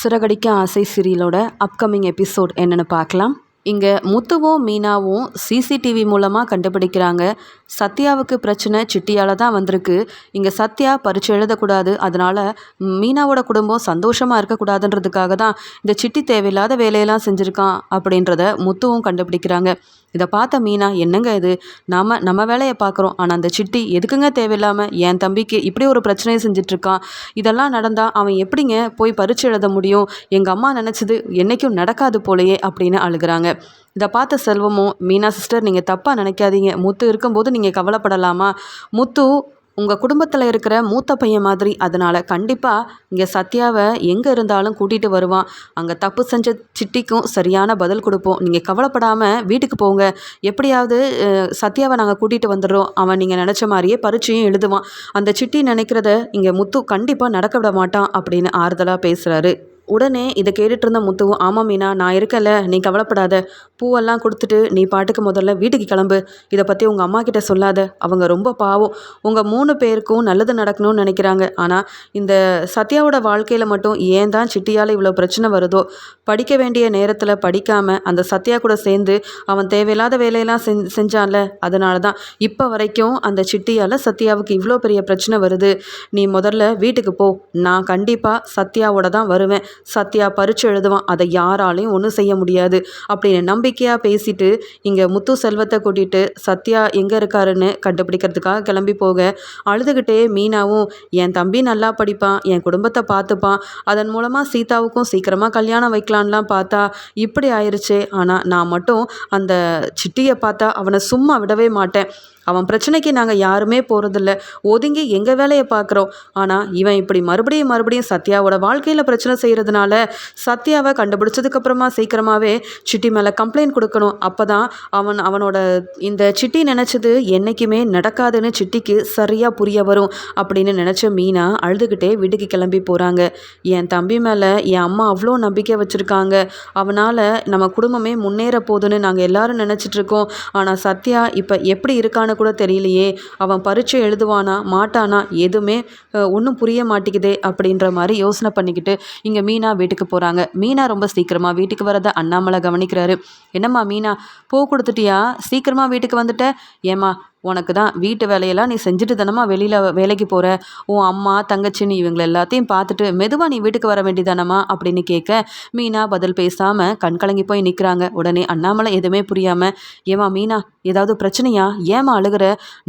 சிறகடிக்க ஆசை சீரியலோட upcoming episode என்னென்னு பார்க்கலாம். இங்கே முத்துவும் மீனாவும் சிசிடிவி மூலமாக கண்டுபிடிக்கிறாங்க. சத்யாவுக்கு பிரச்சனை சிட்டியால் தான் வந்திருக்கு. இங்கே சத்யா பரிச்சு எழுதக்கூடாது. அதனால் மீனாவோட குடும்பம் சந்தோஷமாக இருக்கக்கூடாதுன்றதுக்காக தான் இந்த சிட்டி தேவையில்லாத வேலையெல்லாம் செஞ்சுருக்கான் அப்படின்றத முத்துவும் கண்டுபிடிக்கிறாங்க. இதை பார்த்த மீனா என்னங்க இது? நாம் நம்ம வேலையை பார்க்குறோம். ஆனால் அந்த சிட்டி எதுக்குங்க தேவையில்லாமல் என் தம்பிக்கு இப்படி ஒரு பிரச்சனையை செஞ்சிட்ருக்கான்? இதெல்லாம் நடந்தால் அவன் எப்படிங்க போய் பரிச்சு எழுத முடியும்? எங்கள் அம்மா நினச்சது என்றைக்கும் நடக்காது போலையே அப்படின்னு அழுகிறாங்க. இதை பார்த்த செல்வமும் மீனா சிஸ்டர் நீங்கள் தப்பாக நினைக்காதீங்க. முத்து இருக்கும்போது நீங்கள் கவலைப்படலாமா? முத்து உங்கள் குடும்பத்தில் இருக்கிற மூத்த பையன் மாதிரி அதனால் கண்டிப்பாக இங்கே சத்யாவை எங்கே இருந்தாலும் கூட்டிகிட்டு வருவான். அங்கே தப்பு செஞ்ச சிட்டிக்கும் சரியான பதில் கொடுப்போம். நீங்கள் கவலைப்படாமல் வீட்டுக்கு போங்க. எப்படியாவது சத்யாவை நாங்கள் கூட்டிகிட்டு வந்துடுறோம். அவன் நீங்கள் நினச்ச மாதிரியே பரீட்சையும் எழுதுவான். அந்த சிட்டி நினைக்கிறத இங்கே முத்து கண்டிப்பாக நடக்க விட மாட்டான் அப்படின்னு ஆறுதலாக பேசுகிறாரு உடனே இதை கேட்டுட்டு இருந்த முத்துவும் ஆமாம் மீனா நான் இருக்கல நீ கவலைப்படாத. பூவெல்லாம் கொடுத்துட்டு நீ பாட்டுக்கு முதல்ல வீட்டுக்கு கிளம்பு. இதை பற்றி உங்கள் அம்மா கிட்ட சொல்லாத. அவங்க ரொம்ப பாவம். உங்கள் மூணு பேருக்கும் நல்லது நடக்கணும்னு நினைக்கிறாங்க. ஆனால் இந்த சத்யாவோட வாழ்க்கையில் மட்டும் ஏன் தான் சிட்டியால் இவ்வளோ பிரச்சனை வருதோ படிக்க வேண்டிய நேரத்தில் படிக்காமல் அந்த சத்யா கூட சேர்ந்து அவன் தேவையில்லாத வேலையெல்லாம் செஞ் செஞ்சான்ல. அதனால தான் இப்போ வரைக்கும் அந்த சிட்டியால் சத்யாவுக்கு இவ்வளோ பெரிய பிரச்சனை வருது. நீ முதல்ல வீட்டுக்கு போ. நான் கண்டிப்பாக சத்யாவோட தான் வருவேன். சத்யா பரிச்சு எழுதுவான். அதை யாராலையும் ஒன்றும் செய்ய முடியாது. அப்படின்னு நம்பிக்கையாக பேசிட்டு இங்கே முத்து செல்வத்தை கூட்டிகிட்டு சத்யா எங்கே இருக்காருன்னு கண்டுபிடிக்கிறதுக்காக கிளம்பி போக அழுதுகிட்டே மீனாவும் என் தம்பி நல்லா படிப்பான். என் குடும்பத்தை பார்த்துப்பான். அதன் மூலமாக சீதாவுக்கும் சீக்கிரமாக கல்யாணம் வைக்கலான்லாம் பார்த்தா இப்படி ஆயிடுச்சே ஆனால் நான் மட்டும் அந்த சிட்டியை பார்த்தா அவனை சும்மா விடவே மாட்டேன். அவன் பிரச்சனைக்கு நாங்கள் யாருமே போகிறதில்ல ஒதுங்கி எங்கள் வேலையை பார்க்குறோம். ஆனால் இவன் இப்படி மறுபடியும் மறுபடியும் சத்யாவோட வாழ்க்கையில் பிரச்சனை செய்கிறதுனால சத்யாவை கண்டுபிடிச்சதுக்கப்புறமா சீக்கிரமாகவே சிட்டி மேலே கம்ப்ளைண்ட் கொடுக்கணும். அப்போ தான் அவன் அவனோட இந்த சிட்டி நினச்சது என்றைக்குமே நடக்காதுன்னு சிட்டிக்கு சரியாக புரிய வரும் அப்படின்னு நினச்ச மீனா அழுதுகிட்டே வீட்டுக்கு கிளம்பி போகிறாங்க என் தம்பி மேலே என் அம்மா அவ்வளோ நம்பிக்கை வச்சுருக்காங்க. அவனால் நம்ம குடும்பமே முன்னேற போதுன்னு நாங்கள் எல்லோரும் நினச்சிட்ருக்கோம் ஆனால் சத்யா இப்போ எப்படி இருக்கான்னு கூட தெரியலையே. அவன் பரீட்சை எழுதுவானா மாட்டானா எதுவுமே ஒன்றும் புரிய மாட்டேங்குதே அப்படின்ற மாதிரி யோசனை பண்ணிக்கிட்டு இங்கே மீனா வீட்டுக்கு போகிறாங்க மீனா ரொம்ப சீக்கிரமாக வீட்டுக்கு வரதை அண்ணாமலை கவனிக்கிறாரு. என்னம்மா மீனா பூ கொடுத்துட்டியா? சீக்கிரமாக வீட்டுக்கு வந்துட்ட? ஏம்மா உனக்கு தான் வீட்டு வேலையெல்லாம் நீ செஞ்சுட்டு தானம்மா வெளியில் வேலைக்கு போகிற உன் அம்மா தங்கச்சின்னு இவங்களை எல்லாத்தையும் பார்த்துட்டு மெதுவாக நீ வீட்டுக்கு வர வேண்டியதானம்மா அப்படின்னு கேட்க மீனா பதில் பேசாமல் கண் கலங்கி போய் நிற்கிறாங்க உடனே அண்ணாமலை எதுவுமே புரியாமல் ஏமா மீனா ஏதாவது பிரச்சனையா? ஏமா அழுகிற?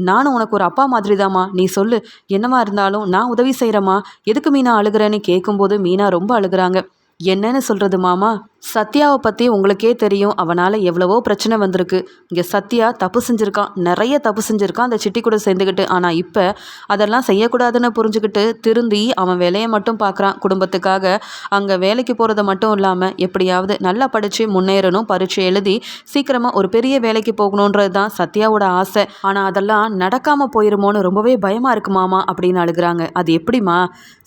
நானும் உனக்கு ஒரு அப்பா மாதிரி தாம்மா நீ சொல்லு. என்னவா இருந்தாலும் நான் உதவி செய்கிறேம்மா எதுக்கு மீனா அழுகிறேன்னு கேட்கும்போது மீனா ரொம்ப அழுகிறாங்க. என்னன்னு சொல்கிறது மாமா? சத்யாவை பற்றி உங்களுக்கே தெரியும். அவனால் எவ்வளவோ பிரச்சனை வந்திருக்கு. இங்கே சத்யா தப்பு செஞ்சுருக்கான். நிறைய தப்பு செஞ்சுருக்கான் அந்த சிட்டி கூட சேர்ந்துக்கிட்டு ஆனால் இப்போ அதெல்லாம் செய்யக்கூடாதுன்னு புரிஞ்சுக்கிட்டு திருந்தி அவன் வேலையை மட்டும் பார்க்குறான். குடும்பத்துக்காக அங்கே வேலைக்கு போகிறத மட்டும் இல்லாமல் எப்படியாவது நல்லா படித்து முன்னேறணும் பரீட்சை எழுதி சீக்கிரமாக ஒரு பெரிய வேலைக்கு போகணுன்றது தான் சத்யாவோட ஆசை. ஆனால் அதெல்லாம் நடக்காமல் போயிருமோன்னு ரொம்பவே பயமாக இருக்குமாமா அப்படின்னு அழுகிறாங்க. அது எப்படிமா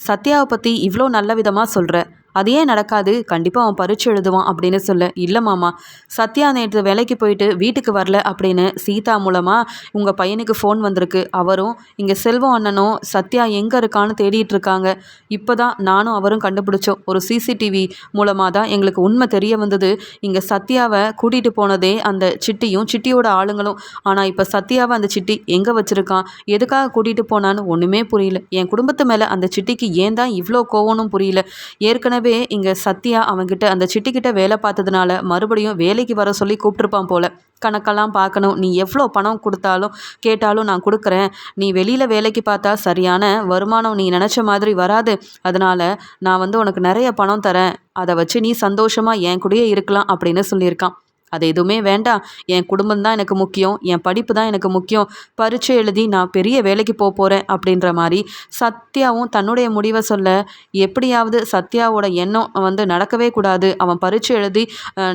சத்யாவை பற்றி இவ்வளோ நல்ல விதமாக சொல்கிற அது ஏன் நடக்காது? கண்டிப்பாக அவன் பரிட்சை எழுதுவான் அப்படின்னு சொல்ல. இல்லை மாமா சத்யா நேற்று வேலைக்கு போயிட்டு வீட்டுக்கு வரல அப்படின்னு சீதா மூலமாக உங்கள் பையனுக்கு ஃபோன் வந்திருக்கு. அவரும் இங்கே செல்வம் அண்ணனும் சத்யா எங்கே இருக்கான்னு தேடிட்டு இருக்காங்க. இப்போ தான் நானும் அவரும் கண்டுபிடிச்சோம். ஒரு சிசிடிவி மூலமாக தான் எங்களுக்கு உண்மை தெரிய வந்தது. இங்கே சத்யாவை கூட்டிகிட்டு போனதே அந்த சிட்டியும் சிட்டியோட ஆளுங்களும். ஆனால் இப்போ சத்யாவை அந்த சிட்டி எங்கே வச்சுருக்கான்? எதுக்காக கூட்டிகிட்டு போனான்னு ஒன்றுமே புரியல. என் குடும்பத்து மேலே அந்த சிட்டிக்கு ஏன் தான் இவ்வளோ கோவனும் புரியல. ஏற்கனவே ஏற்கனவே இங்கே சத்யா அவன்கிட்ட அந்த சிட்டிக்கிட்ட வேலை பார்த்ததுனால மறுபடியும் வேலைக்கு வர சொல்லி கூப்பிட்ருப்பான் போல. கணக்கெல்லாம் பார்க்கணும். நீ எவ்வளோ பணம் கொடுத்தாலும் கேட்டாலும் நான் கொடுக்குறேன். நீ வெளியில் வேலைக்கு பார்த்தா சரியான வருமானம் நீ நினச்ச மாதிரி வராது. அதனால் நான் வந்து உனக்கு நிறைய பணம் தரேன். அதை வச்சு நீ சந்தோஷமாக என் கூடயே இருக்கலாம் அப்படின்னு சொல்லியிருக்கான். அது எதுவுமே வேண்டாம். என் குடும்பம் தான் எனக்கு முக்கியம். என் படிப்பு தான் எனக்கு முக்கியம். பரீட்சை எழுதி நான் பெரிய வேலைக்கு போக போகிறேன் அப்படின்ற மாதிரி சத்யாவும் தன்னுடைய முடிவை சொல்ல எப்படியாவது சத்யாவோட எண்ணம் வந்து நடக்கவே கூடாது. அவன் பரீட்சை எழுதி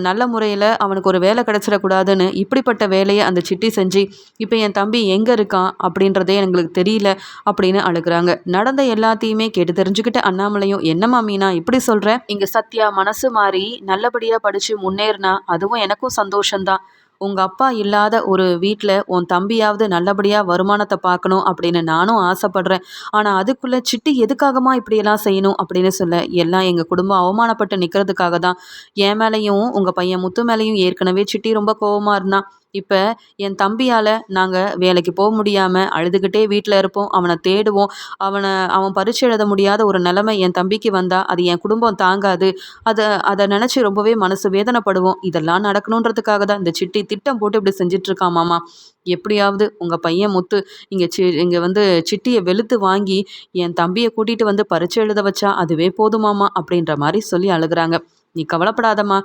நல்ல முறையில் அவனுக்கு ஒரு வேலை கிடச்சிடக்கூடாதுன்னு இப்படிப்பட்ட வேலையை அந்த சிட்டி செஞ்சு இப்போ என் தம்பி எங்கே இருக்கான் அப்படின்றதே எங்களுக்கு தெரியல அப்படின்னு அழுகிறாங்க. நடந்த எல்லாத்தையுமே கேட்டு தெரிஞ்சுக்கிட்டு அண்ணாமலையும் என்னம்மா மீனா இப்படி சொல்கிறேன் இங்கே சத்யா மனசு மாறி நல்லபடியாக படித்து முன்னேறினா அதுவும் எனக்கு எனக்கும் சந்தோஷந்தான் உங்கள் அப்பா இல்லாத ஒரு வீட்டில் உன் தம்பியாவது நல்லபடியாக வருமானத்தை பார்க்கணும் அப்படின்னு நானும் ஆசைப்பட்றேன். ஆனால் அதுக்குள்ளே சிட்டி எதுக்காகமா இப்படியெல்லாம் செய்யணும் அப்படின்னு சொல்ல எல்லாம் எங்கள் குடும்பம் அவமானப்பட்டு நிற்கிறதுக்காக தான் என் மேலேயும் உங்கள் பையன் முத்து மேலேயும் ஏற்கனவே சிட்டி ரொம்ப கோவமாக இருந்தான். இப்போ என் தம்பியால் நாங்கள் வேலைக்கு போக முடியாமல் அழுதுகிட்டே வீட்டில் இருப்போம். அவனை தேடுவோம். அவனை அவன் பரீட்சை எழுத முடியாத ஒரு நிலைமை என் தம்பிக்கு வந்தால் அது என் குடும்பம் தாங்காது. அதை அதை நினச்சி ரொம்பவே மனசு வேதனைப்படுவோம். இதெல்லாம் நடக்கணுன்றதுக்காக தான் இந்த சிட்டி திட்டம் போட்டு இப்படி செஞ்சிட்ருக்கான் மாமா. எப்படியாவது உங்கள் பையன் முத்து இங்கே சி இங்கே வந்து சிட்டியை வெளுத்து வாங்கி என் தம்பியை கூட்டிகிட்டு வந்து பரீட்சை எழுத வச்சா அதுவே போதுமாமா அப்படின்ற மாதிரி சொல்லி அழுகுறாங்க. நீ கவலைப்படாதம்மா.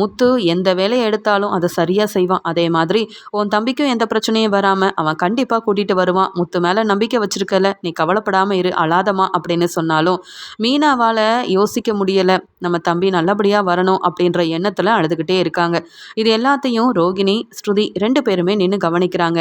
முத்து எந்த வேலையை எடுத்தாலும் அதை சரியாக செய்வான். அதே மாதிரி உன் தம்பிக்கும் எந்த பிரச்சனையும் வராமல் அவன் கண்டிப்பாக கூட்டிகிட்டு வருவான். முத்து மேலே நம்பிக்கை வச்சிருக்கல. நீ கவலைப்படாமல் இரு அழாதம்மா அப்படின்னு சொன்னாலும் மீனாவால் யோசிக்க முடியலை. நம்ம தம்பி நல்லபடியாக வரணும் அப்படின்ற எண்ணத்தில் அழுதுகிட்டே இருக்காங்க. இது எல்லாத்தையும் ரோகிணி ஸ்ருதி ரெண்டு பேருமே நின்று கவனிக்கிறாங்க.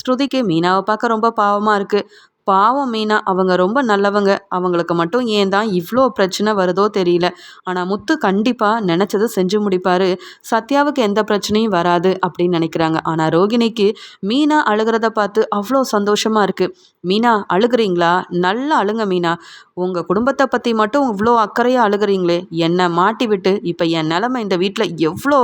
ஸ்ருதிக்கு மீனாவை பார்க்க ரொம்ப பாவமாக இருக்குது பாவம் மீனா அவங்க ரொம்ப நல்லவங்க. அவங்களுக்கு மட்டும் ஏன் தான் இவ்வளோ பிரச்சனை வருதோ தெரியல. ஆனால் முத்து கண்டிப்பாக நினச்சதை செஞ்சு முடிப்பார். சத்யாவுக்கு எந்த பிரச்சனையும் வராது அப்படின்னு நினைக்கிறாங்க. ஆனால் ரோகிணிக்கு மீனா அழுகிறத பார்த்து அவ்வளோ சந்தோஷமாக இருக்குது மீனா அழுகிறீங்களா? நல்லா அழுங்க மீனா. உங்கள் குடும்பத்தை பற்றி மட்டும் இவ்வளோ அக்கறையாக அழுகிறீங்களே? என்னை மாட்டி விட்டு இப்போ என் நிலமை இந்த வீட்டில் எவ்வளோ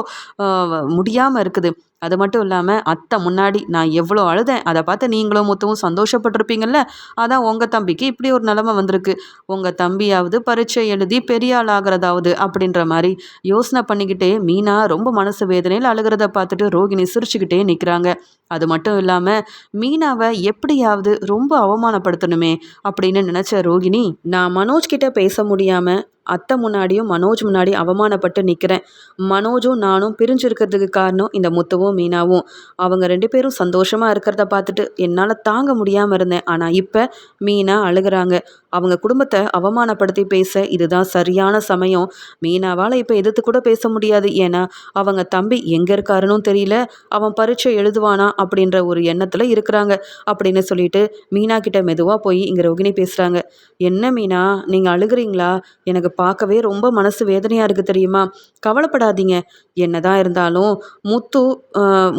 முடியாமல் இருக்குது. அது மட்டும் இல்லாமல் அத்தை முன்னாடி நான் எவ்வளோ அழுதேன். அதை பார்த்து நீங்களும் மொத்தமும் சந்தோஷப்பட்டிருப்பீங்கள்ல அதான் உங்கள் தம்பிக்கு இப்படி ஒரு நிலமை வந்திருக்கு. உங்கள் தம்பியாவது பரீட்சை எழுதி பெரிய ஆள் ஆகிறதாவது அப்படின்ற மாதிரி யோசனை பண்ணிக்கிட்டே மீனா ரொம்ப மனசு வேதனையில் அழுகிறத பார்த்துட்டு ரோகிணி சிரிச்சுக்கிட்டே நிற்கிறாங்க அது மட்டும் இல்லாமல் மீனாவை எப்படியாவது ரொம்ப அவமானப்படுத்தணுமே அப்படின்னு நினச்ச ரோகிணி நான் மனோஜ் கிட்ட பேச முடியாமல் அத்தை முன்னாடியும் மனோஜ் முன்னாடி அவமானப்பட்டு நிற்கிறேன் மனோஜும் நானும் பிரிஞ்சிருக்கிறதுக்கு காரணம் இந்த முத்துவும் மீனாவும். அவங்க ரெண்டு பேரும் சந்தோஷமாக இருக்கிறத பார்த்துட்டு என்னால் தாங்க முடியாமல் இருந்தேன். ஆனால் இப்போ மீனா அழுகிறாங்க. அவங்க குடும்பத்தை அவமானப்படுத்தி பேச இதுதான் சரியான சமயம். மீனாவால் இப்போ எதிர்த்து கூட பேச முடியாது. ஏன்னா அவங்க தம்பி எங்கே இருக்காருன்னு தெரியல. அவன் பரீட்சை எழுதுவானா அப்படின்ற ஒரு எண்ணத்தில் இருக்கிறாங்க. அப்படின்னு சொல்லிட்டு மீனா கிட்ட மெதுவாக போய் இங்கே ரோகிணி பேசுகிறாங்க என்ன மீனா நீங்கள் அழுகிறீங்களா? எனக்கு பார்க்கவே ரொம்ப மனசு வேதனையாக இருக்குது தெரியுமா? கவலைப்படாதீங்க. என்னதான் இருந்தாலும் முத்து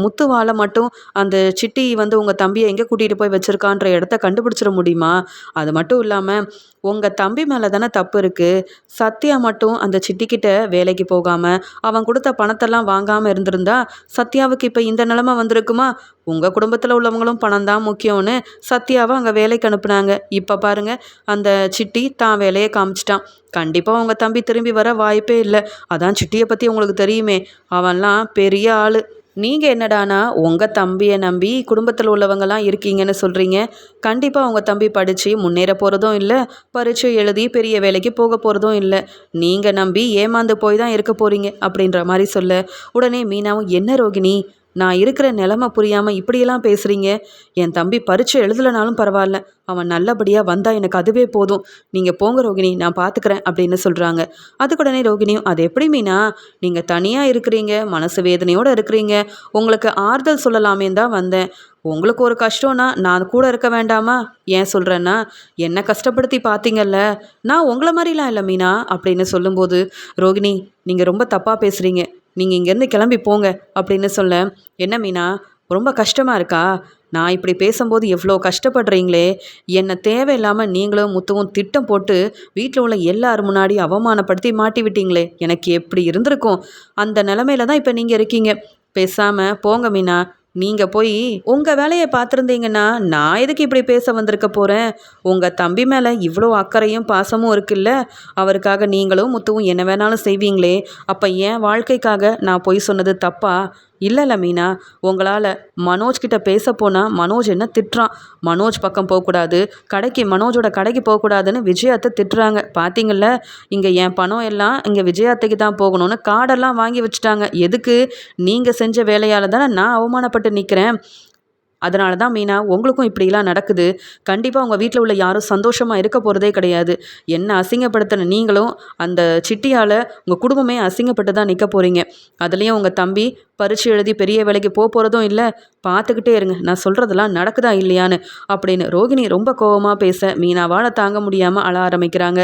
முத்துவால் மட்டும் அந்த சிட்டி வந்து உங்கள் தம்பியை எங்கே கூட்டிகிட்டு போய் வச்சுருக்கான்ற இடத்த கண்டுபிடிச்சிட முடியுமா? அது மட்டும் இல்லாமல் உங்கள் தம்பி மேலே தானே தப்பு இருக்குது சத்யா மட்டும் அந்த சிட்டிக்கிட்ட வேலைக்கு போகாமல் அவன் கொடுத்த பணத்தெல்லாம் வாங்காமல் இருந்திருந்தா சத்யாவுக்கு இப்போ இந்த நிலமை வந்திருக்குமா? உங்கள் குடும்பத்தில் உள்ளவங்களும் பணம் தான் முக்கியம்னு சத்யாவை அங்கே வேலைக்கு அனுப்புனாங்க. இப்போ பாருங்கள் அந்த சிட்டி தான் வேலையை காமிச்சிட்டான். கண்டிப்பாக உங்கள் தம்பி திரும்பி வர வாய்ப்பே இல்லை. அதான் சிட்டியை பற்றி உங்களுக்கு தெரியுமே. அவன்லாம் பெரிய ஆள். நீங்கள் என்னடானா உங்கள் தம்பியை நம்பி குடும்பத்தில் உள்ளவங்கலாம் இருக்கீங்கன்னு சொல்கிறீங்க கண்டிப்பாக உங்கள் தம்பி படித்து முன்னேற போகிறதும் இல்லை. பரீட்சை எழுதி பெரிய வேலைக்கு போக போகிறதும் இல்லை. நீங்கள் நம்பி ஏமாந்து போய் தான் இருக்க போகிறீங்க அப்படின்ற மாதிரி சொல்ல. உடனே மீனாவும் என்ன ரோகிணி? நான் இருக்கிற நிலமை புரியாமல் இப்படியெல்லாம் பேசுகிறீங்க என் தம்பி பரீட்சை எழுதலைனாலும் பரவாயில்ல. அவன் நல்லபடியாக வந்தால் எனக்கு அதுவே போதும். நீங்கள் போங்க ரோகிணி நான் பார்த்துக்கிறேன் அப்படின்னு சொல்கிறாங்க அதுக்குடனே ரோகிணியும் அது எப்படி மீனா? நீங்கள் தனியாக இருக்கிறீங்க மனசு வேதனையோடு இருக்கிறீங்க. உங்களுக்கு ஆறுதல் சொல்லலாமே தான் வந்தேன். உங்களுக்கு ஒரு கஷ்டம்னா நான் கூட இருக்க வேண்டாமா? ஏன் சொல்கிறேன்னா என்னை கஷ்டப்படுத்தி பார்த்தீங்கல்ல நான் உங்களை மாதிரிலாம் இல்லை மீனா அப்படின்னு சொல்லும்போது ரோகிணி நீங்கள் ரொம்ப தப்பாக பேசுகிறீங்க நீங்கள் இங்கேருந்து கிளம்பி போங்க அப்படின்னு சொல்ல என்ன மீனா ரொம்ப கஷ்டமாக இருக்கா? நான் இப்படி பேசும்போது எவ்வளோ கஷ்டப்படுறீங்களே? என்னை தேவையில்லாமல் நீங்களும் முத்துவும் திட்டம் போட்டு வீட்டில் உள்ள எல்லார் முன்னாடி அவமானப்படுத்தி மாட்டி விட்டீங்களே? எனக்கு எப்படி இருந்திருக்கும்? அந்த நிலமையில தான் இப்போ நீங்கள் இருக்கீங்க. பேசாமல் போங்க மீனா நீங்கள் போய் உங்கள் வேலையை பார்த்துருந்தீங்கன்னா நான் எதுக்கு இப்படி பேச வந்திருக்க போகிறேன் உங்கள் தம்பி மேலே இவ்வளோ அக்கறையும் பாசமும் இருக்குல்ல? அவருக்காக நீங்களும் முத்துவும் என்ன வேணாலும் செய்வீங்களே? அப்போ என் வாழ்க்கைக்காக நான் பொய் சொன்னது தப்பா? இல்லைல்ல மீனா உங்களால் மனோஜ் கிட்ட பேச போனால் மனோஜ் என்ன திட்டுறான்? மனோஜ் பக்கம் போகக்கூடாது கடைக்கு மனோஜோட கடைக்கு போகக்கூடாதுன்னு விஜயாத்தை திட்டுறாங்க. பார்த்தீங்கல்ல இங்கே என் பணம் எல்லாம் இங்கே விஜயாத்தைக்கு தான் போகணும்னு கார்டெல்லாம் வாங்கி வச்சுட்டாங்க. எதுக்கு? நீங்கள் செஞ்ச வேலையால் தானே நான் அவமானப்பட்டு நிற்கிறேன் அதனால தான் மீனா உங்களுக்கும் இப்படிலாம் நடக்குது. கண்டிப்பாக உங்கள் வீட்டில் உள்ள யாரும் சந்தோஷமாக இருக்க போகிறதே கிடையாது. என்ன அசிங்கப்படுத்தின நீங்களும் அந்த சிட்டியால் உங்கள் குடும்பமே அசிங்கப்பட்டு தான் நிற்க போகிறீங்க அதுலேயும் உங்கள் தம்பி பரிச்சு எழுதி பெரிய வேலைக்கு போக போகிறதும் இல்லை. பார்த்துக்கிட்டே இருங்க. நான் சொல்கிறதெல்லாம் நடக்குதா இல்லையான்னு அப்படின்னு ரோகிணி ரொம்ப கோபமாக பேச மீனாவால் தாங்க முடியாமல் அழ ஆரம்பிக்கிறாங்க.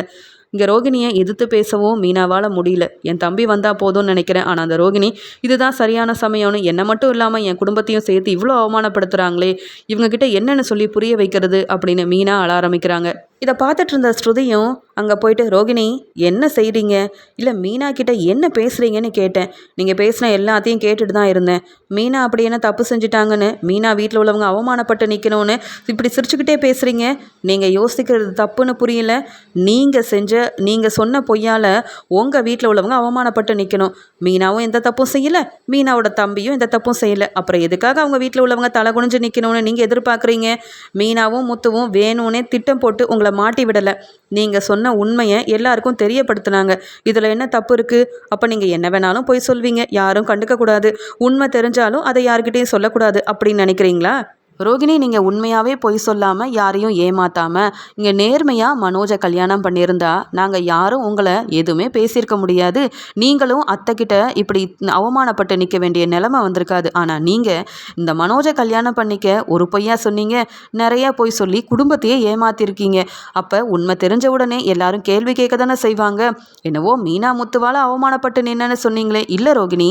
இங்கே ரோகிணியை எதிர்த்து பேசவும் மீனாவால் முடியல. என் தம்பி வந்தால் போதும்னு நினைக்கிறேன். ஆனால் அந்த ரோகிணி இதுதான் சரியான சமயம்னு என்னை மட்டும் இல்லாமல் என் குடும்பத்தையும் சேர்த்து இவ்வளோ அவமானப்படுத்துகிறாங்களே இவங்கக்கிட்ட என்னென்னு சொல்லி புரிய வைக்கிறது? அப்படின்னு மீனா அழ ஆரம்பிக்கிறாங்க. இதை பார்த்துட்டு இருந்த ஸ்ருதியும் அங்கே போயிட்டு ரோகிணி என்ன செய்கிறீங்க இல்லை மீனா கிட்ட என்ன பேசுகிறீங்கன்னு கேட்டேன். நீங்கள் பேசின எல்லாத்தையும் கேட்டுட்டு தான் இருந்தேன். மீனா அப்படி என்ன தப்பு செஞ்சிட்டாங்கன்னு? மீனா வீட்டில் உள்ளவங்க அவமானப்பட்டு நிற்கணும்னு இப்படி சிரிச்சுக்கிட்டே பேசுகிறீங்க நீங்கள் யோசிக்கிறது தப்புன்னு புரியல. நீங்கள் செஞ்ச நீங்கள் சொன்ன பொய்யால் உங்கள் வீட்டில் உள்ளவங்க அவமானப்பட்டு நிற்கணும் மீனாவும் எந்த தப்பும் செய்யலை. மீனாவோட தம்பியும் எந்த தப்பும் செய்யலை. அப்புறம் எதுக்காக அவங்க வீட்டில் உள்ளவங்க தலை குனிஞ்சு நிற்கணும்னு நீங்கள் எதிர்பார்க்குறீங்க? மீனாவும் முத்துவும் வேணும்னே திட்டம் போட்டு உங்களை மாட்டி விடலை. நீங்கள் சொன்ன உண்மையை எல்லாருக்கும் தெரியப்படுத்துனாங்க. இதில் என்ன தப்பு இருக்குது அப்போ நீங்கள் என்ன வேணாலும் போய் சொல்வீங்க. யாரும் கண்டுக்கக்கூடாது. உண்மை தெரிஞ்சாலும் அதை யார்கிட்டையும் சொல்லக்கூடாது. அப்படின்னு நினைக்கிறீங்களா? ரோகிணி நீங்கள் உண்மையாகவே பொய் சொல்லாமல் யாரையும் ஏமாத்தாமல் இங்கே நேர்மையாக மனோஜை கல்யாணம் பண்ணியிருந்தா நாங்கள் யாரும் உங்களை எதுவுமே பேசியிருக்க முடியாது. நீங்களும் அத்தைக்கிட்ட இப்படி அவமானப்பட்டு நிற்க வேண்டிய நிலமை வந்திருக்காது. ஆனால் நீங்கள் இந்த மனோஜை கல்யாணம் பண்ணிக்க ஒரு பொய்யா சொன்னீங்க. நிறையா பொய் சொல்லி குடும்பத்தையே ஏமாத்திருக்கீங்க. அப்போ உண்மை தெரிஞ்ச உடனே எல்லாரும் கேள்வி கேட்க தானே செய்வாங்க. என்னவோ மீனா முத்துவால் அவமானப்பட்டு நின்னன்னு சொன்னீங்களே. இல்லை ரோகிணி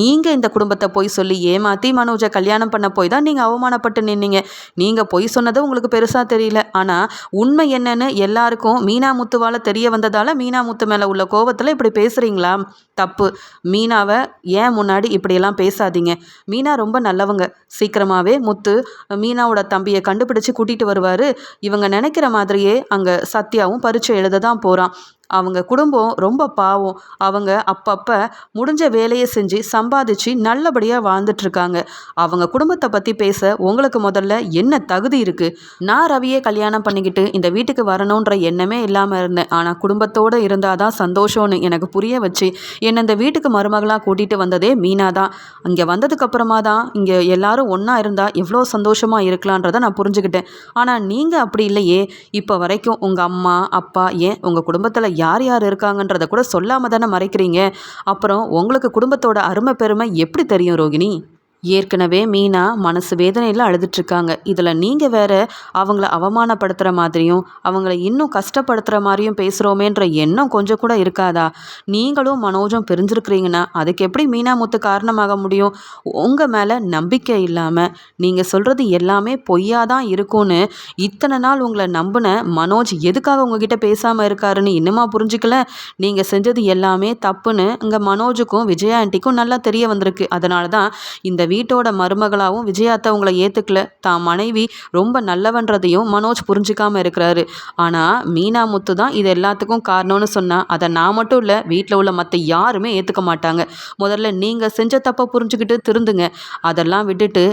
நீங்கள் இந்த குடும்பத்தை பொய் சொல்லி ஏமாற்றி மனோஜை கல்யாணம் பண்ண போய் தான் நீங்கள் அவமானப்பட்டு போட்டு நின்னீங்க. நீங்கள் பொய் சொன்னது உங்களுக்கு பெருசாக தெரியல. ஆனால் உண்மை என்னன்னு எல்லாருக்கும் மீனா முத்துவால் தெரிய வந்ததால் மீனா முத்து மேலே உள்ள கோபத்தில் இப்படி பேசுகிறீங்களா தப்பு. மீனாவை ஏன் முன்னாடி இப்படியெல்லாம் பேசாதீங்க? மீனா ரொம்ப நல்லவங்க. சீக்கிரமாகவே முத்து மீனாவோட தம்பியை கண்டுபிடிச்சு கூட்டிகிட்டு வருவார். இவங்க நினைக்கிற மாதிரியே அங்கே சத்யாவும் பரீட்சை எழுத தான் போகிறான் அவங்க குடும்பம் ரொம்ப பாவம். அவங்க அப்பப்போ முடிஞ்ச வேலையை செஞ்சு சம்பாதிச்சு நல்லபடியாக வாழ்ந்துட்டுருக்காங்க. அவங்க குடும்பத்தை பற்றி பேச உங்களுக்கு முதல்ல என்ன தகுதி இருக்குது நான் ரவியை கல்யாணம் பண்ணிக்கிட்டு இந்த வீட்டுக்கு வரணுன்ற எண்ணமே இல்லாமல் இருந்தேன். ஆனால் குடும்பத்தோடு இருந்தால் தான் சந்தோஷம்னு எனக்கு புரிய வச்சு என்னை இந்த வீட்டுக்கு மருமகளாக கூட்டிகிட்டு வந்ததே மீனா தான். இங்கே வந்ததுக்கப்புறமா தான் இங்கே எல்லாரும் ஒன்றா இருந்தால் எவ்வளோ சந்தோஷமாக இருக்கலான்றதை நான் புரிஞ்சுக்கிட்டேன். ஆனால் நீங்கள் அப்படி இல்லையே. இப்போ வரைக்கும் உங்கள் அம்மா அப்பா ஏன் உங்கள் குடும்பத்தில் யார் யார் இருக்காங்கன்றத கூட சொல்லாமல் தானே மறைக்கிறீங்க? அப்புறம் உங்களுக்கு குடும்பத்தோட அருமை பெருமை எப்படி தெரியும் ரோகிணி? ஏற்கனவே மீனா மனசு வேதனையில் அழுதுட்ருக்காங்க. இதில் நீங்கள் வேற அவங்கள அவமானப்படுத்துகிற மாதிரியும் அவங்கள இன்னும் கஷ்டப்படுத்துகிற மாதிரியும் பேசுகிறோமேன்ற எண்ணம் கொஞ்சம் கூட இருக்காதா? நீங்களும் மனோஜும் பிரிஞ்சிருக்கிறீங்கன்னா அதுக்கு எப்படி மீனா முத்து காரணமாக முடியும்? உங்கள் மேலே நம்பிக்கை இல்லாமல் நீங்கள் சொல்கிறது எல்லாமே பொய்யாக தான் இருக்கும்னு இத்தனை நாள் உங்களை நம்பின மனோஜ் எதுக்காக உங்ககிட்ட பேசாமல் இருக்காருன்னு இன்னுமா புரிஞ்சுக்கல? நீங்கள் செஞ்சது எல்லாமே தப்புன்னு இங்கே மனோஜுக்கும் விஜயா ஆண்டிக்கும் நல்லா தெரிய வந்திருக்கு. அதனால தான் இந்த வீட்டோட மருமகளாகவும் விஜயாத்தை உங்களை ஏற்றுக்கல தான் மனைவி ரொம்ப நல்லவன்றதையும் மனோஜ் புரிஞ்சிக்காமல் இருக்கிறாரு. ஆனால் மீனா முத்து தான் இது எல்லாத்துக்கும் காரணம்னு சொன்னால் அதை நான் மட்டும் இல்லை வீட்டில் உள்ள மற்ற யாருமே ஏற்றுக்க மாட்டாங்க. முதல்ல நீங்கள் செஞ்ச தப்பை புரிஞ்சுக்கிட்டு திருந்துங்க. அதெல்லாம் விட்டுட்டு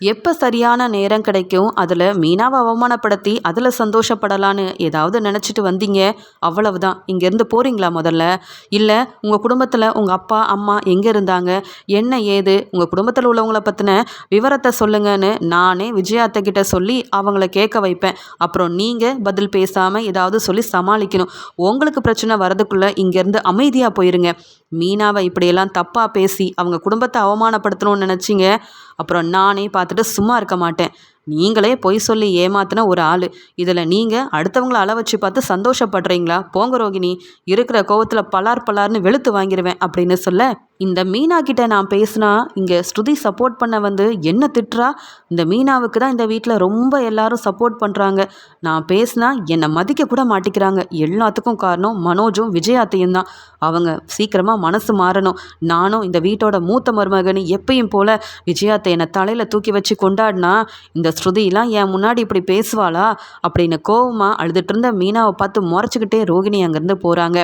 எப்போ சரியான நேரம் கிடைக்கும்? அதில் மீனாவை அவமானப்படுத்தி அதில் சந்தோஷப்படலான்னு ஏதாவது நினச்சிட்டு வந்தீங்க? அவ்வளவுதான். இங்கேருந்து போகிறீங்களா முதல்ல? இல்லை உங்கள் குடும்பத்தில் உங்கள் அப்பா அம்மா எங்கே இருந்தாங்க? என்ன ஏது? உங்கள் குடும்பத்தில் உள்ளவங்கள பற்றின விவரத்தை சொல்லுங்கன்னு நானே விஜயாத்த கிட்ட சொல்லி அவங்கள கேட்க வைப்பேன். அப்புறம் நீங்கள் பதில் பேசாமல் ஏதாவது சொல்லி சமாளிக்கணும். உங்களுக்கு பிரச்சனை வரதுக்குள்ளே இங்கேருந்து அமைதியாக போயிருங்க. மீனாவை இப்படியெல்லாம் தப்பாக பேசி அவங்க குடும்பத்தை அவமானப்படுத்தணும்னு நினச்சிங்க. அப்புறம் நானே பார்த்துட்டு சும்மா இருக்க மாட்டேன். நீங்களே பொய் சொல்லி ஏமாத்தின ஒரு ஆள். இதில் நீங்கள் அடுத்தவங்கள அள வச்சு பார்த்து சந்தோஷப்படுறீங்களா? போங்க ரோகிணி இருக்கிற கோவத்தில் பலார் பலார்னு வெளுத்து வாங்கிடுவேன் அப்படின்னு சொல்ல இந்த மீனா கிட்ட நான் பேசினா இங்கே ஸ்ருதி சப்போர்ட் பண்ண வந்து என்ன திட்டுறா இந்த மீனாவுக்கு தான் இந்த வீட்டில் ரொம்ப எல்லாரும் சப்போர்ட் பண்ணுறாங்க நான் பேசினா என்னை மதிக்க கூட மாட்டிக்கிறாங்க. எல்லாத்துக்கும் காரணம் மனோஜும் விஜயாத்தையும் தான். அவங்க சீக்கிரமாக மனசு மாறணும். நானும் இந்த வீட்டோட மூத்த மருமகன் எப்பயும் போல் விஜயாத்தை என்னை தலையில் தூக்கி வச்சு கொண்டாடினா இந்த ஸ்ருதிலாம் என் முன்னாடி இப்படி பேசுவாளா? அப்படின்னு கோவமாக அழுதுட்டு இருந்த மீனாவை பார்த்து முறைச்சிக்கிட்டே ரோகிணி அங்கேருந்து போகிறாங்க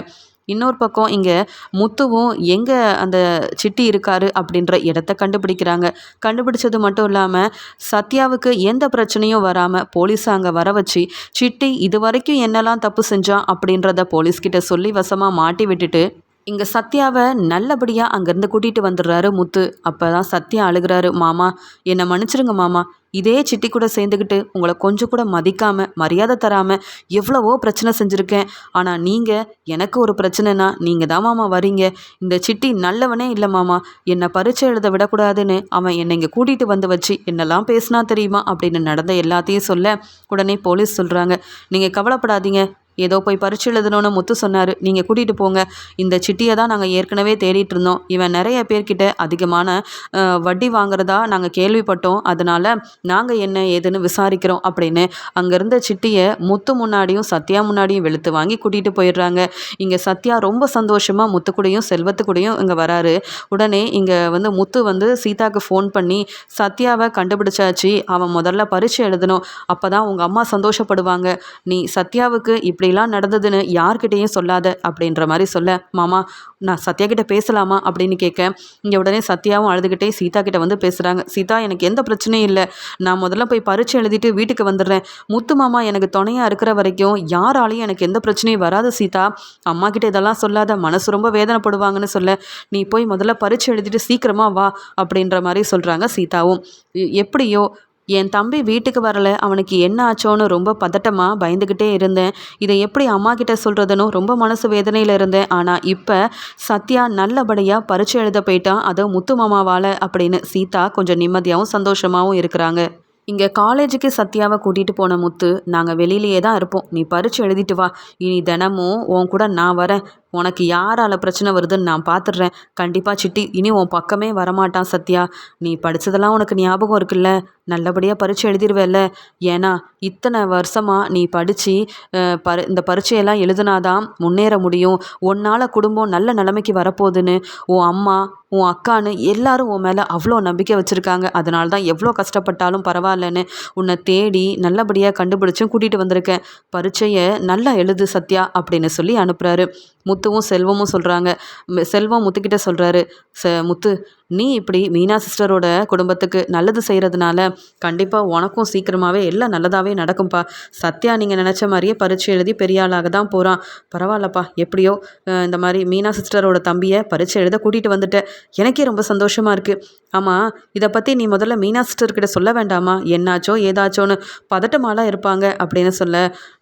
இன்னொரு பக்கம் இங்கே முத்துவும் எங்கே அந்த சிட்டி இருக்காரு? அப்படின்ற இடத்த கண்டுபிடிக்கிறாங்க. கண்டுபிடிச்சது மட்டும் இல்லாமல் சத்யாவுக்கு எந்த பிரச்சனையும் வராமல் போலீஸை அங்கே வர வச்சு சிட்டி இது வரைக்கும் என்னெல்லாம் தப்பு செஞ்சான் அப்படின்றத போலீஸ்கிட்ட சொல்லி வசமாக மாட்டி விட்டுட்டு இங்கே சத்யாவை நல்லபடியாக அங்கேருந்து கூட்டிகிட்டு வந்துடுறாரு முத்து. அப்போ தான் சத்யா அழுகிறாரு மாமா என்னை மன்னிச்சிருங்க மாமா. இதே சிட்டி கூட சேர்ந்துக்கிட்டு உங்களை கொஞ்சம் கூட மதிக்காமல் மரியாதை தராமல் எவ்வளவோ பிரச்சனை செஞ்சுருக்கேன். ஆனால் நீங்கள் எனக்கு ஒரு பிரச்சனைனா நீங்கள் தான் மாமா வரீங்க. இந்த சிட்டி நல்லவனே இல்லை மாமா. என்னை பரீட்சை எழுத விடக்கூடாதுன்னு அவன் என்னை இங்கே கூட்டிகிட்டு வந்து வச்சு என்னெல்லாம் பேசினா தெரியுமா? அப்படின்னு நடந்த எல்லாத்தையும் சொல்ல உடனே போலீஸ் சொல்கிறாங்க நீங்கள் கவலைப்படாதீங்க. ஏதோ போய் பரிச்சு எழுதணும்னு முத்து சொன்னார். நீங்கள் கூட்டிகிட்டு போங்க. இந்த சிட்டியை தான் நாங்கள் ஏற்கனவே தேடிட்டு இருந்தோம். இவன் நிறைய பேர்கிட்ட அதிகமான வட்டி வாங்குறதா நாங்கள் கேள்விப்பட்டோம். அதனால் நாங்கள் என்ன ஏதுன்னு விசாரிக்கிறோம் அப்படின்னு. அங்கே இருந்த சிட்டியை முத்து முன்னாடியும் சத்யா முன்னாடியும் வெளுத்து வாங்கி கூட்டிகிட்டு போயிடுறாங்க. இங்கே சத்யா ரொம்ப சந்தோஷமாக முத்து கூடயும் இங்கே வராரு. உடனே இங்கே வந்து முத்து வந்து சீதாக்கு ஃபோன் பண்ணி சத்யாவை கண்டுபிடிச்சாச்சு. அவன் முதல்ல பரிச்சு எழுதணும். அப்போ தான் உங்கள் அம்மா சந்தோஷப்படுவாங்க. நீ சத்யாவுக்கு இப்படிலாம் நடந்ததுன்னு யார்கிட்டேயும் சொல்லாத அப்படின்ற மாதிரி சொல்ல மாமா நான் சத்யா கிட்ட பேசலாமா? அப்படின்னு கேட்க இங்கே உடனே சத்யாவும் அழுதுகிட்டே சீதா கிட்ட வந்து பேசுகிறாங்க சீதா எனக்கு எந்த பிரச்சனையும் இல்லை. நான் முதல்ல போய் பரீட்சை எழுதிட்டு வீட்டுக்கு வந்துடுறேன். முத்து மாமா எனக்கு துணையாக இருக்கிற வரைக்கும் யாராலையும் எனக்கு எந்த பிரச்சனையும் வராது சீதா. அம்மா கிட்ட இதெல்லாம் சொல்லாத. மனசு ரொம்ப வேதனைப்படுவாங்கன்னு சொல்ல நீ போய் முதல்ல பரீட்சை எழுதிட்டு சீக்கிரமாக வா அப்படின்ற மாதிரி சொல்கிறாங்க சீதாவும். எப்படியோ என் தம்பி வீட்டுக்கு வரல அவனுக்கு என்ன ஆச்சோன்னு ரொம்ப பதட்டமாக பயந்துக்கிட்டே இருந்தேன். இதை எப்படி அம்மா கிட்ட சொல்கிறதுன்னு ரொம்ப மனசு வேதனையில் இருந்தேன். ஆனால் இப்போ சத்யா நல்லபடியாக பரீட்சை எழுத போயிட்டான். அதை முத்து மாமாவால் அப்படின்னு சீதா கொஞ்சம் நிம்மதியாகவும் சந்தோஷமாகவும் இருக்கிறாங்க. இங்கே காலேஜுக்கு சத்யாவை கூட்டிகிட்டு போன முத்து நாங்கள் வெளியிலேயே தான் இருப்போம். நீ பரிச்சு எழுதிட்டு வா. இனி தினமும் உன் கூட நான் வரேன். உனக்கு யாரால பிரச்சனை வருதுன்னு நான் பார்த்துடுறேன் கண்டிப்பாக சிட்டி இனி உன் பக்கமே வரமாட்டான் சத்யா. நீ படித்ததெல்லாம் உனக்கு ஞாபகம் இருக்குல்ல? நல்லபடியாக பரீட்சை எழுதிடுவேல்ல ஏன்னா இத்தனை வருஷமாக நீ படித்து பரி இந்த பரீட்சையெல்லாம் எழுதுனாதான் முன்னேற முடியும். உன்னால் குடும்பம் நல்ல நிலைமைக்கு வரப்போகுதுன்னு உன் அம்மா உன் அக்கான்னு எல்லாரும் உன் மேலே அவ்வளோ நம்பிக்கை வச்சுருக்காங்க. அதனால தான் எவ்வளோ கஷ்டப்பட்டாலும் பரவாயில்லன்னு உன்னை தேடி நல்லபடியாக கண்டுபிடிச்சும் கூட்டிகிட்டு வந்திருக்கேன். பரீட்சையை நல்லா எழுது சத்யா அப்படின்னு சொல்லி அனுப்புகிறாரு முத்துவும் செல்வமும் சொல்கிறாங்க செல்வம் முத்துக்கிட்ட சொல்கிறாரு ச முத்து நீ இப்படி மீனா சிஸ்டரோட குடும்பத்துக்கு நல்லது செய்கிறதுனால கண்டிப்பாக உனக்கும் சீக்கிரமாகவே எல்லாம் நல்லதாகவே நடக்கும்ப்பா சத்யா நீங்கள் நினச்ச மாதிரியே பரீட்சை எழுதி பெரிய ஆளாக தான் போகிறான் பரவாயில்லப்பா எப்படியோ இந்த மாதிரி மீனா சிஸ்டரோட தம்பியை பரீட்சை எழுத கூட்டிகிட்டு வந்துட்டேன் எனக்கே ரொம்ப சந்தோஷமாக இருக்குது ஆமாம் இதை பற்றி நீ முதல்ல மீனா சிஸ்டர்கிட்ட சொல்ல வேண்டாமா? என்னாச்சோ ஏதாச்சோன்னு பதட்டமாலாம் இருப்பாங்க அப்படின்னு சொல்ல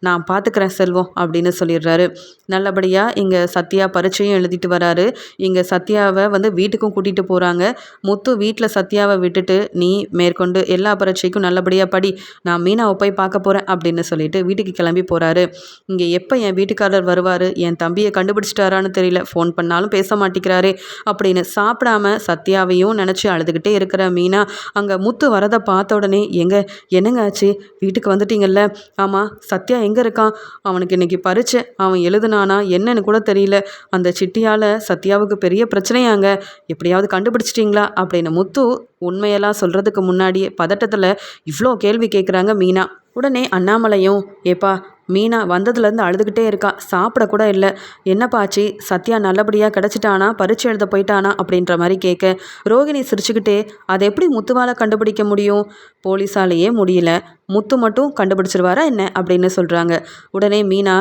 நான் பார்த்துக்கிறேன் செல்வம் அப்படின்னு சொல்லிடுறாரு. நல்லபடியாக இங்கே சத்யா பரீட்சையும் எழுதிட்டு வராரு. இங்கே சத்யாவை வந்து வீட்டுக்கும் கூட்டிகிட்டு போகிறாங்க முத்து வீட்டில் சத்யாவை விட்டுட்டு நீ மேற்கொண்டு எல்லா பரீட்சைக்கும் நல்லபடியாக படி. நான் மீனாவை போய் பார்க்க போகிறேன் அப்படின்னு சொல்லிட்டு வீட்டுக்கு கிளம்பி போகிறாரு இங்கே எப்போ என் வீட்டுக்காரர் வருவார்? என் தம்பியை கண்டுபிடிச்சிட்டாரான்னு தெரியல. ஃபோன் பண்ணாலும் பேச மாட்டேங்கிறாரே அப்படின்னு சாப்பிடாம சத்யாவையும் நினச்சி அழுதுகிட்டே இருக்கிற மீனா அங்கே முத்து வரதை பார்த்த உடனே எங்க? என்னங்க ஆச்சு? வீட்டுக்கு வந்துட்டீங்கல்ல? ஆமாம் சத்யா எங்கே இருக்கான்? அவனுக்கு இன்னைக்கு பரீட்சை. அவன் எழுதுனானா என்னன்னு கூட தெரியல. அந்த சிட்டியால் சத்யாவுக்கு பெரிய பிரச்சனையாங்க. எப்படியாவது கண்டுபிடிச்சிட்டிங்களா அப்படின்னு முத்து உண்மையெல்லாம் சொல்கிறதுக்கு முன்னாடியே பதட்டத்தில் இவ்வளோ கேள்வி கேட்குறாங்க மீனா. உடனே அண்ணாமலையும் ஏப்பா மீனா வந்ததுலேருந்து அழுதுகிட்டே இருக்கா. சாப்பிடக்கூட இல்லை. என்னப்பாச்சு சத்யா நல்லபடியாக கிடச்சிட்டானா? பரீட்சை எழுத போயிட்டானா? அப்படின்ற மாதிரி கேட்க ரோகிணி சிரிச்சுக்கிட்டே அதை எப்படி முத்துவால் கண்டுபிடிக்க முடியும்? போலீஸாலேயே முடியல. முத்து மட்டும் கண்டுபிடிச்சிருவாரா என்ன? அப்படின்னு சொல்கிறாங்க உடனே மீனா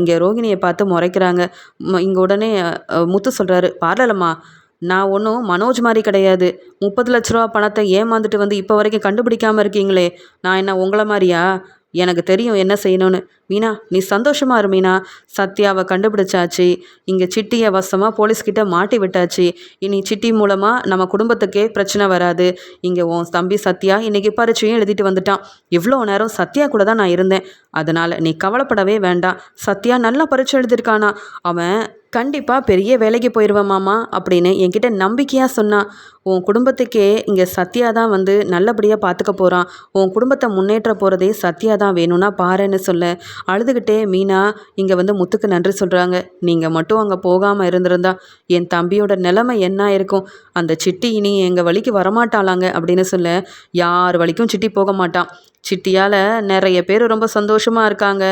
இங்கே ரோகிணியை பார்த்து முறைக்கிறாங்க. இங்கே உடனே முத்து சொல்கிறாரு பார்லலம்மா நான் ஒன்றும் மனோஜ் மாதிரி கிடையாது. முப்பது லட்ச ரூபா பணத்தை ஏமாந்துட்டு வந்து இப்போ வரைக்கும் கண்டுபிடிக்காமல் இருக்கீங்களே நான் என்ன உங்களை மாதிரியா? எனக்கு தெரியும் என்ன செய்யணும்னு. மீனா நீ சந்தோஷமா இரு மீனா. சத்யாவை கண்டுபிடிச்சாச்சு. இங்கே சிட்டியை வசமாக போலீஸ்கிட்ட மாட்டி விட்டாச்சு. இனி சிட்டி மூலமாக நம்ம குடும்பத்துக்கே பிரச்சனை வராது. இங்கே உன் தம்பி சத்யா இன்றைக்கி பரீட்சையும் எழுதிட்டு வந்துட்டான். இவ்வளோ நேரம் சத்யா கூட தான் நான் இருந்தேன். அதனால் நீ கவலைப்படவே வேண்டாம். சத்யா நல்லா பரிச்சை எழுதியிருக்கானா? அவன் கண்டிப்பாக பெரிய வேலைக்கு போயிடுவேன் மாமா அப்படின்னு என்கிட்ட நம்பிக்கையாக சொன்னான் உன் குடும்பத்துக்கே இங்கே சத்யா தான் வந்து நல்லபடியாக பார்த்துக்க போகிறான் உன் குடும்பத்தை முன்னேற்ற போகிறதே சத்யா தான் வேணும்னா பாருன்னு சொல்ல. அழுதுகிட்டே மீனா இங்கே வந்து முத்துக்கு நன்றி சொல்கிறாங்க நீங்கள் மட்டும் அங்கே போகாமல் இருந்திருந்தா என் தம்பியோட நிலைமை என்ன இருக்கும் அந்த சிட்டி இனி எங்கள் வழிக்கு வரமாட்டாளாங்க? அப்படின்னு சொல்ல யார் வழிக்கும் சிட்டி போக மாட்டான். சிட்டியால் நிறைய பேர் ரொம்ப சந்தோஷமாக இருக்காங்க.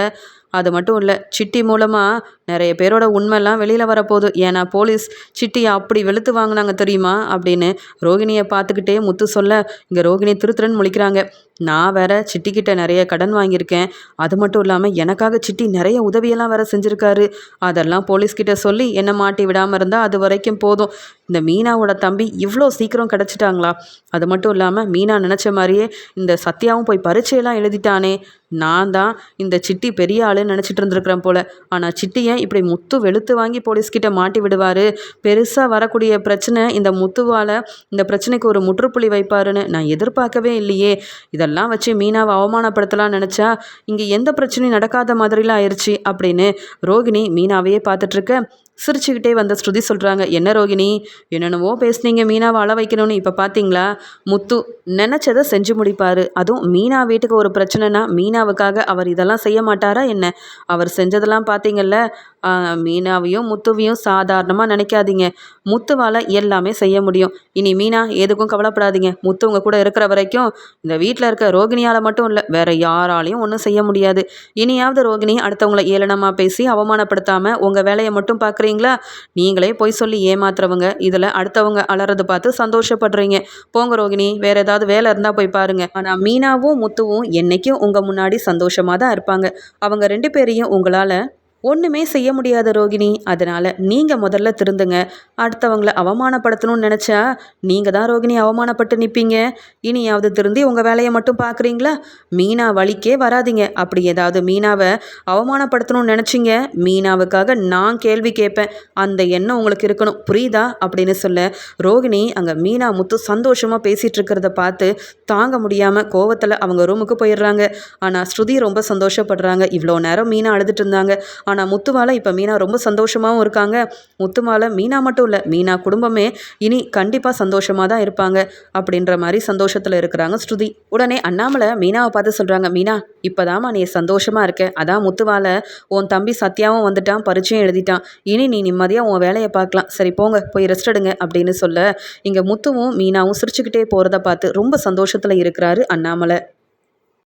அது மட்டும் இல்லை சிட்டி மூலமாக நிறைய பேரோட உண்மைலாம் வெளியில் வரப்போகுது. ஏன்னா போலீஸ் சிட்டியை அப்படி வெளுத்து வாங்கினாங்க தெரியுமா? அப்படின்னு ரோகிணியை பார்த்துக்கிட்டே முத்து சொல்ல இங்கே ரோகிணி திருத்திரன்னு முழிக்கிறாங்க. நான் வேற சிட்டிக்கிட்ட நிறைய கடன் வாங்கியிருக்கேன். அது மட்டும் இல்லாமல் எனக்காக சிட்டி நிறைய உதவியெல்லாம் வேற செஞ்சுருக்காரு. அதெல்லாம் போலீஸ்கிட்ட சொல்லி என்னை மாட்டி விடாமல் இருந்தால் அது வரைக்கும் போதும். இந்த மீனாவோட தம்பி இவ்வளோ சீக்கிரம் கிடச்சிட்டாங்களா? அது மட்டும் இல்லாமல் மீனா நினச்ச மாதிரியே இந்த சத்யாவும் போய் பரீட்சையெல்லாம் எழுதிட்டானே. நான் தான் இந்த சிட்டி பெரிய ஆளுன்னு நினச்சிட்டு இருந்திருக்கிறேன் போல. ஆனால் சிட்டியை இப்படி முத்து வெளுத்து வாங்கி போலீஸ்கிட்ட மாட்டி விடுவார். பெருசாக வரக்கூடிய பிரச்சனை இந்த முத்துவால் இந்த பிரச்சனைக்கு ஒரு முற்றுப்புள்ளி வைப்பாருன்னு நான் எதிர்பார்க்கவே இல்லையே. இதெல்லாம் வச்சு மீனாவை அவமானப்படுத்தலாம்னு நினச்சா இங்கே எந்த பிரச்சனையும் நடக்காத மாதிரிலாம் ஆயிடுச்சு அப்படின்னு ரோகிணி மீனாவையே பார்த்துட்ருக்க சிரிச்சுக்கிட்டே வந்த ஸ்ருதி சொல்கிறாங்க என்ன ரோகிணி என்னென்னவோ பேசுனீங்க மீனாவை அள வைக்கணும்னு இப்போ பார்த்தீங்களா முத்து நினச்சதை செஞ்சு முடிப்பார். அதுவும் மீனா வீட்டுக்கு ஒரு பிரச்சனைனா மீனாவுக்காக அவர் இதெல்லாம் செய்ய மாட்டாரா என்ன? அவர் செஞ்சதெல்லாம் பார்த்தீங்கல்ல மீனாவையும் முத்துவையும் சாதாரணமாக நினைக்காதீங்க. முத்துவால் எல்லாமே செய்ய முடியும். இனி மீனா எதுக்கும் கவலைப்படாதீங்க. முத்து உங்கள் கூட இருக்கிற வரைக்கும் இந்த வீட்டில் இருக்க ரோகிணியால் மட்டும் இல்லை வேறு யாராலையும் ஒன்றும் செய்ய முடியாது. இனியாவது ரோகிணி அடுத்தவங்களை ஏளனமாக பேசி அவமானப்படுத்தாமல் உங்கள் வேலையை மட்டும் பார்க்குறீங்களா நீங்களே போய் சொல்லி ஏமாத்துறவங்க. இதில் அடுத்தவங்க அலறது பார்த்து சந்தோஷப்படுறீங்க. போங்க ரோகிணி வேறு ஏதாவது வேலை இருந்தால் போய் பாருங்கள் ஆனால் மீனாவும் முத்துவும் என்றைக்கும் உங்கள் முன்னாடி சந்தோஷமாக தான் இருப்பாங்க. அவங்க ரெண்டு பேரையும் உங்களால் ஒன்றுமே செய்ய முடியாத ரோகிணி. அதனால் நீங்கள் முதல்ல திருந்துங்க. அடுத்தவங்களை அவமானப்படுத்தணும்னு நினச்சா நீங்கள் தான் ரோகிணி அவமானப்பட்டு நிற்பீங்க இனியாவது திருந்தி உங்கள் வேலையை மட்டும் பார்க்குறீங்களா மீனா வழிக்கே வராதிங்க. அப்படி ஏதாவது மீனாவை அவமானப்படுத்தணும்னு நினச்சிங்க? மீனாவுக்காக நான் கேள்வி கேட்பேன். அந்த எண்ணம் உங்களுக்கு இருக்கணும். புரியுதா? அப்படின்னு சொல்ல ரோகிணி அங்கே மீனா முத்து சந்தோஷமாக பேசிகிட்டு இருக்கிறத பார்த்து தாங்க முடியாமல் கோவத்தில் அவங்க ரூமுக்கு போயிடுறாங்க. ஆனால் ஸ்ருதி ரொம்ப சந்தோஷப்படுறாங்க. இவ்வளோ நேரம் மீனா அழுதுட்டு இருந்தாங்க. ஆனால் முத்துமாலை இப்போ மீனா ரொம்ப சந்தோஷமாகவும் இருக்காங்க. முத்துமாலை மீனா மட்டும் இல்லை மீனா குடும்பமே இனி கண்டிப்பாக சந்தோஷமாக தான் இருப்பாங்க அப்படின்ற மாதிரி சந்தோஷத்தில் இருக்கிறாங்க ஸ்ருதி. உடனே அண்ணாமலை மீனாவை பார்த்து சொல்கிறாங்க மீனா இப்போதாம்மா நீ சந்தோஷமாக இருக்க. அதான் முத்துவால உன் தம்பி சத்யாவும் வந்துட்டான் பரிச்சயம் எழுதிட்டான். இனி நீ நிம்மதியாக உன் வேலையை பார்க்கலாம். சரி போங்க போய் ரெஸ்ட் எடுங்க அப்படின்னு சொல்ல இங்கே முத்துவும் மீனாவும் சிரிச்சுக்கிட்டே போகிறத பார்த்து ரொம்ப சந்தோஷத்தில் இருக்கிறாரு அண்ணாமலை.